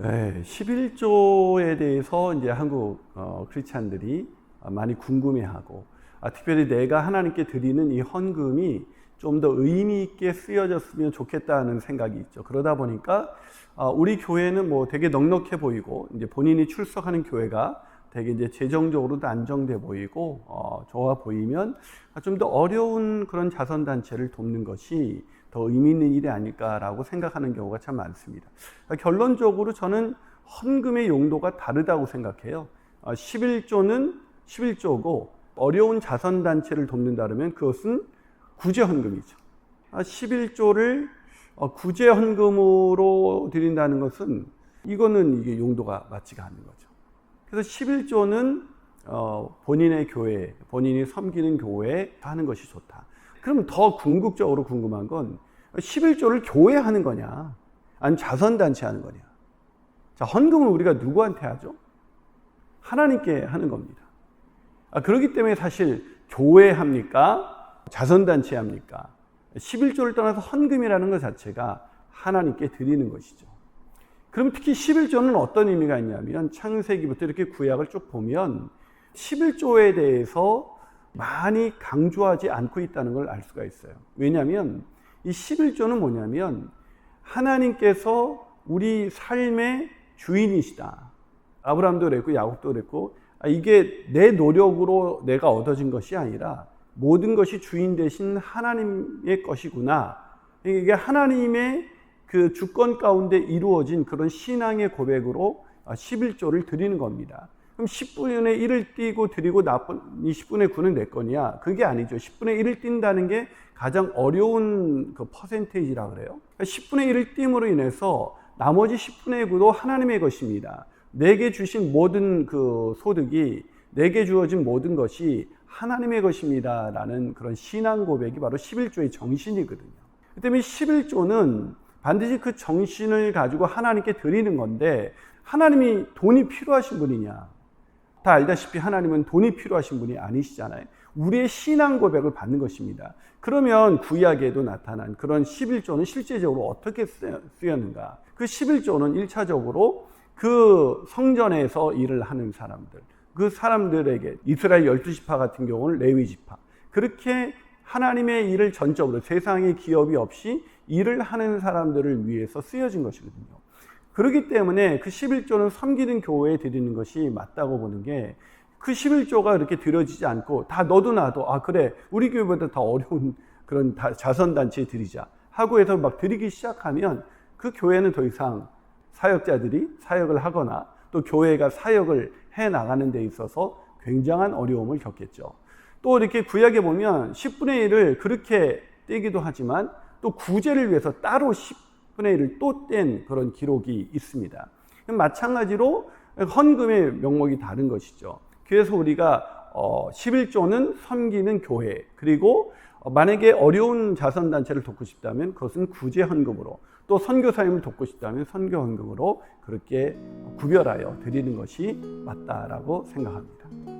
네, 11조에 대해서 이제 한국 어, 크리스찬들이 많이 궁금해하고 아, 특별히 내가 하나님께 드리는 이 헌금이 좀 더 의미 있게 쓰여졌으면 좋겠다는 생각이 있죠. 그러다 보니까 아, 우리 교회는 뭐 되게 넉넉해 보이고 이제 본인이 출석하는 교회가 되게 이제 재정적으로도 안정돼 보이고 어, 좋아 보이면 좀 더 어려운 그런 자선 단체를 돕는 것이 더 의미 있는 일이 아닐까라고 생각하는 경우가 참 많습니다. 결론적으로 저는 헌금의 용도가 다르다고 생각해요. 11조는 11조고 어려운 자선 단체를 돕는다면 그것은 구제 헌금이죠. 11조를 구제 헌금으로 드린다는 것은 이거는 이게 용도가 맞지가 않는 거죠. 그래서 11조는 본인의 교회, 본인이 섬기는 교회에 하는 것이 좋다. 그럼 더 궁극적으로 궁금한 건 11조를 교회 하는 거냐? 아니면 자선단체 하는 거냐? 자, 헌금을 우리가 누구한테 하죠? 하나님께 하는 겁니다. 아, 그렇기 때문에 사실 교회 합니까? 자선단체 합니까? 11조를 떠나서 헌금이라는 것 자체가 하나님께 드리는 것이죠. 그럼 특히 11조는 어떤 의미가 있냐면 창세기부터 이렇게 구약을 쭉 보면 11조에 대해서 많이 강조하지 않고 있다는 걸 알 수가 있어요. 왜냐하면 이 11조는 뭐냐면 하나님께서 우리 삶의 주인이시다. 아브라함도 그랬고 야곱도 그랬고 아, 이게 내 노력으로 내가 얻어진 것이 아니라 모든 것이 주인 대신 하나님의 것이구나. 이게 하나님의 그 주권 가운데 이루어진 그런 신앙의 고백으로 11조를 드리는 겁니다. 그럼 10분의 1을 띄고 드리고 나쁜 20분의 9는 내 거냐? 그게 아니죠. 10분의 1을 띈다는 게 가장 어려운 그 퍼센테이지라 그래요. 10분의 1을 띄므로 인해서 나머지 10분의 9도 하나님의 것입니다. 내게 주신 모든 그 소득이 내게 주어진 모든 것이 하나님의 것입니다 라는 그런 신앙 고백이 바로 11조의 정신이거든요. 그 때문에 11조는 반드시 그 정신을 가지고 하나님께 드리는 건데 하나님이 돈이 필요하신 분이냐? 다 알다시피 하나님은 돈이 필요하신 분이 아니시잖아요. 우리의 신앙 고백을 받는 것입니다. 그러면 구약에도 나타난 그런 11조는 실제적으로 어떻게 쓰였는가? 그 11조는 1차적으로 그 성전에서 일을 하는 사람들, 그 사람들에게 이스라엘 12지파 같은 경우는 레위지파. 그렇게 하나님의 일을 전적으로 세상의 기업이 없이 일을 하는 사람들을 위해서 쓰여진 것이거든요. 그렇기 때문에 그 11조는 섬기는 교회에 드리는 것이 맞다고 보는 게 그 11조가 이렇게 드려지지 않고 다 너도 나도 아 그래 우리 교회보다 더 어려운 그런 자선단체에 드리자 하고 해서 막 드리기 시작하면 그 교회는 더 이상 사역자들이 사역을 하거나 또 교회가 사역을 해 나가는 데 있어서 굉장한 어려움을 겪겠죠. 또 이렇게 구약에 보면 10분의 1을 그렇게 떼기도 하지만 또 구제를 위해서 따로 10 분의 1을 또 뗀 그런 기록이 있습니다. 마찬가지로 헌금의 명목이 다른 것이죠. 그래서 우리가 11조는 섬기는 교회 그리고 만약에 어려운 자선단체를 돕고 싶다면 그것은 구제 헌금으로 또 선교사님을 돕고 싶다면 선교 헌금으로 그렇게 구별하여 드리는 것이 맞다라고 생각합니다.